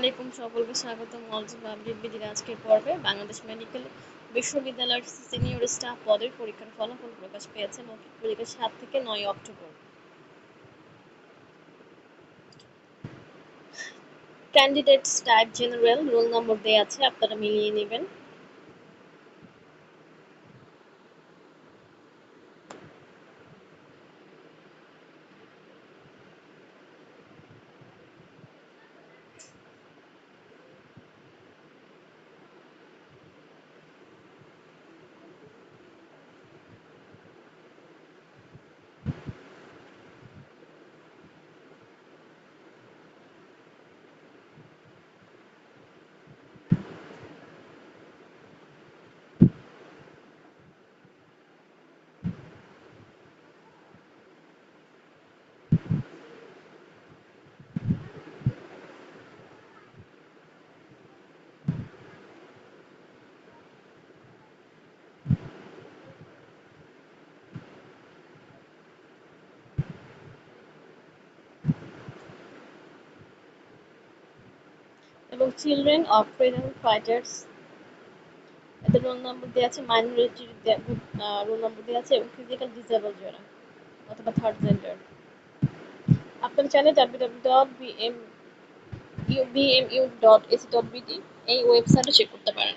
আলাইকুম সকলকে আপডেট বিডির আজকের পর্বে বাংলাদেশ মেডিকেল বিশ্ববিদ্যালয়ের সিনিয়র স্টাফ পদের পরীক্ষার ফলাফল প্রকাশ পেয়েছে মৌখিক পরীক্ষা সাত থেকে নয় October. Candidates type general roll number দেওয়া আছে, আপনারা মিলিয়ে নেবেন। এবং চিলড্রেন অফ ফ্রিডম ফাইটার্স এদের রোল নম্বর দেওয়া আছে মাইনরিটি রোল নম্বর দেওয়া আছে, এবং ফিজিক্যাল ডিসেবল যারা, অথবা থার্ড জেন্ডার আপনারা চাইলে W W dot BM BMU dot AC dot BD এই ওয়েবসাইটে চেক করতে পারেন।